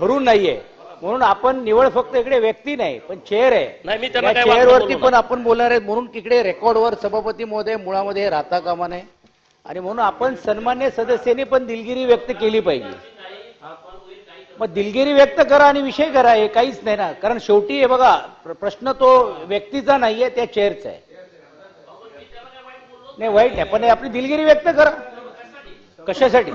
धरून नाहीये. म्हणून आपण निवड फक्त इकडे व्यक्ती नाही पण चेअर आहे. नाही, मी त्यांना काय चेअरवरती पण आपण बोलणार आहेत म्हणून तिकडे रेकॉर्डवर सभापती महोदय मुळामध्ये हे राहता कामा नये. आणि म्हणून आपण सन्मान्य सदस्यांनी पण दिलगिरी व्यक्त केली पाहिजे. मग दिलगिरी व्यक्त करा आणि विषय करा हे काहीच नाही ना. कारण शेवटी हे बघा प्र- प्रश्न तो व्यक्तीचा नाहीये त्या चेअरचा आहे. नाही वाईट आहे पण हे आपली दिलगिरी व्यक्त करा. कशासाठी?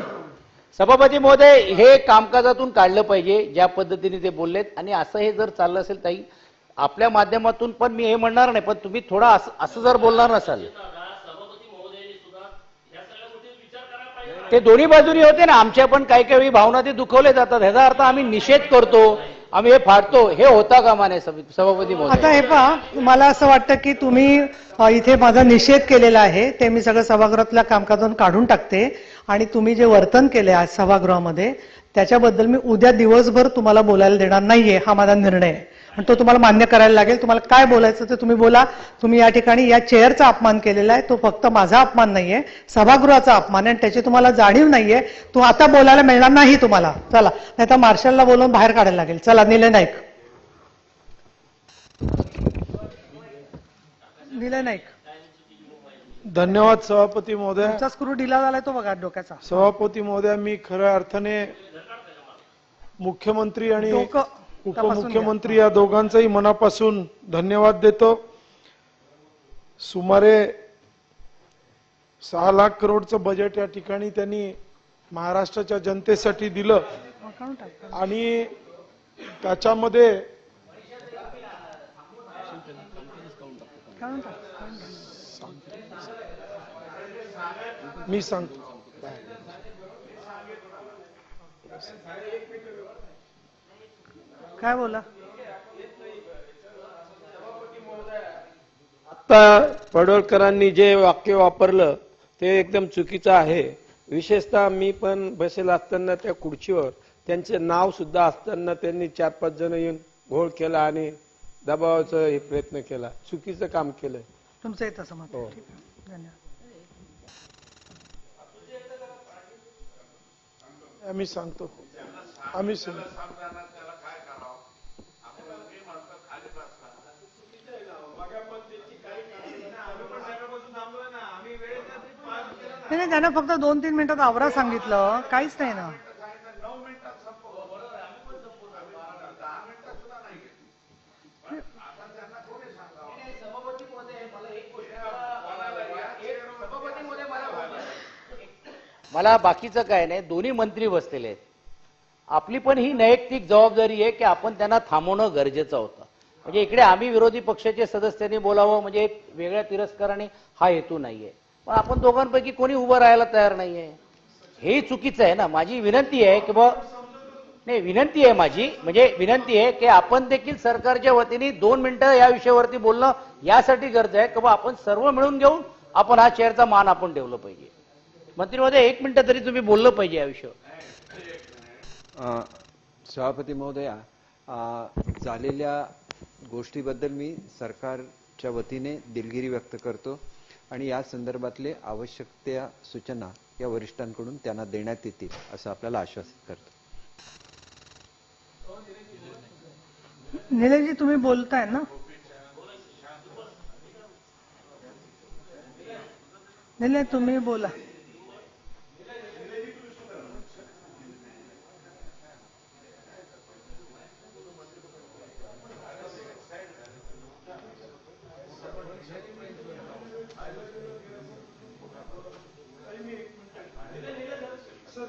सभापती महोदय हे कामकाजातून काढलं पाहिजे ज्या पद्धतीने ते बोललेत. आणि असं हे जर चाललं असेल ताई आपल्या माध्यमातून पण मी हे म्हणणार नाही पण तुम्ही थोडा असं असं जर बोलणार नसाल. ते दोन्ही बाजूनी होते ना आमच्या पण काही काही वेळी भावना ते दुखवले जातात. ह्याचा अर्थ आम्ही निषेध करतो. आम्ही हे फाडतो हे होता का माने सभापती आता हे पहा मला असं वाटतं की तुम्ही इथे माझा निषेध केलेला आहे ते मी सगळं सभागृहातल्या कामकाजातून काढून टाकते आणि तुम्ही जे वर्तन केले आज सभागृहामध्ये त्याच्याबद्दल मी उद्या दिवसभर तुम्हाला बोलायला देणार नाहीये हा माझा निर्णय आहे. आणि तो तुम्हाला मान्य करायला लागेल. तुम्हाला काय बोलायचं ते तुम्ही बोला. तुम्ही या ठिकाणी या चेअरचा अपमान केलेला आहे. तो फक्त माझा अपमान नाहीये. सभागृहाचा अपमान आहे आणि त्याची तुम्हाला जाणीव नाहीये. तो आता बोलायला मिळणार नाही तुम्हाला. चला. नाही तर मार्शलला बोलवून बाहेर काढायला लागेल. चला निलय नाईक. निलय नाईक. धन्यवाद सभापती महोदय. स्क्रू ढिला झालाय तो बघा डोक्याचा. सभापती महोदय मी खऱ्या अर्थाने मुख्यमंत्री आणि डोकं. उपमुख्यमंत्री या दोघांचाही मनापासून धन्यवाद देतो. सुमारे सहा लाख करोडचं बजेट या ठिकाणी त्यांनी महाराष्ट्राच्या जनतेसाठी दिलं. आणि त्याच्यामध्ये. मी सांगतो. काय बोला? आता पडोळकरांनी जे वाक्य वापरलं ते एकदम चुकीचं आहे. विशेषतः मी पण बसेल असताना त्या खुर्चीवर त्यांचे नाव सुद्धा असताना त्यांनी चार पाच जण येऊन घोळ केला आणि दबावाचा हे प्रयत्न केला. चुकीचं काम केलं तुमचं येतं असं मत. आहे. हो. ठीक आहे. धन्यवाद. आम्ही सांगतो. आम्ही सांगतो. नाही त्यानं त्यांना फक्त दोन तीन मिनिटात आवरा सांगितलं. काहीच नाही ना. मला बाकीचं काय नाही दोन्ही मंत्री बसलेले आहेत. आपली पण ही नैयक्तिक जबाबदारी आहे की आपण त्यांना थांबवणं गरजेचं होतं. म्हणजे इकडे आम्ही विरोधी पक्षाचे सदस्यांनी बोलावं म्हणजे एक वेगळ्या तिरस्काराने हा हेतू नाहीये. पण आपण दोघांपैकी कोणी उभं राहायला तयार नाहीये. हे चुकीचं आहे ना. माझी विनंती आहे की बा नाही विनंती आहे माझी. म्हणजे विनंती आहे की आपण देखील सरकारच्या वतीने दोन मिनिटं या विषयावरती बोलणं यासाठी गरज आहे की बा आपण सर्व मिळून घेऊन आपण हा शेअरचा मान आपण ठेवलं पाहिजे. मंत्री महोदय एक मिनिटं तरी तुम्ही बोललं पाहिजे या विषयावर. सभापती महोदया झालेल्या गोष्टीबद्दल मी सरकारच्या वतीने दिलगिरी व्यक्त करतो. आणि या संदर्भातले आवश्यक त्या सूचना या वरिष्ठांकडून त्यांना देण्यात येतील असं आपल्याला आश्वासित करतो. निलेशजी तुम्ही बोलताय ना? निलय तुम्ही बोला. Sir,